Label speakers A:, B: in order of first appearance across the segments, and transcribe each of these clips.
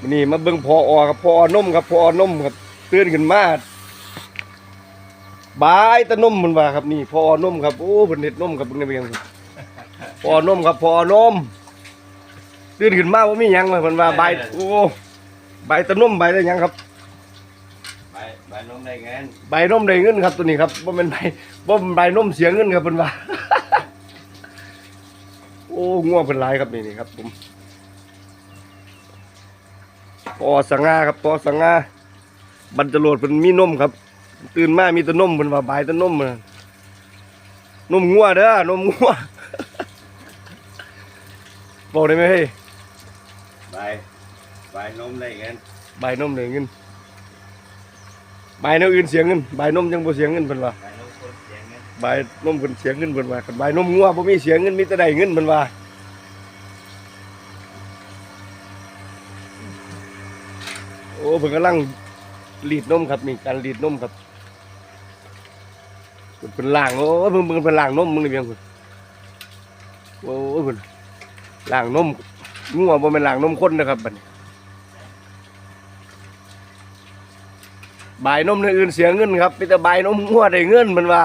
A: วันนี่มาเบิ่งพออครับพออนมครับพออนมครับตื่นขึ้นมาบายแตะนมมันว่าครับนี่พออนมครับโอ้เพิ่นเฮ็ดนมครับเบิ่งได้เบิ่งพออนมครับพออนมตื่นขึ้นมาบ่มีหยังเลยเพิ่นว่าบายโอ้บายแตะนมบายได้หยังครับ
B: ใบใบนมได้เงิน
A: ใบนมได้เงินครับตัวนี้ครับบ่แม่นใบบ่แม่นใบนมเสียเงินครับเพิ่นว่า โอ้ง่วงเพิ่นหลายครับนี่นี่ครับผม ปอสังงาครับปอสังงาบรรจรวดเพิ่นมีนมครับ ตื่นมามีแต่นมเพิ่นว่าบายแต่นมน่ะนมงัวเด้อนมงัวบอกได้ไหมเฮ้ย
B: ใบใบนมได้เงิน
A: ใบนมได้เงินใบแนวอื่นเสียเงินใบนมยังบ่เสียเงินเพิ่นว่า
B: ใบนมคนเสียเงิน
A: ใบนมเพิ่นเสียเงินเพิ่นว่าคันใบนมงัวบ่มีเสียเงินมีแต่ได้เงินเพิ่นว่า โอ้เพิ่นกำลังรีดนมครับนี่การรีดนมครับเพิ่นเพิ่างโอ้เพิ่นเพิ่นเพิ่นล้างนมมึงนี่เพียงเพิ่นโอ้เพิ่นล้างนมงัวบ่แม่นล้างนมคนนะครับบัดนี้ใบนมในอื่นเสียเงินครับมีแต่ใบนมงัวได้เงินมันว่า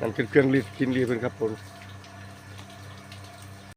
A: นั่นคือเครื่องรีดกินรีดเพิ่นครับผม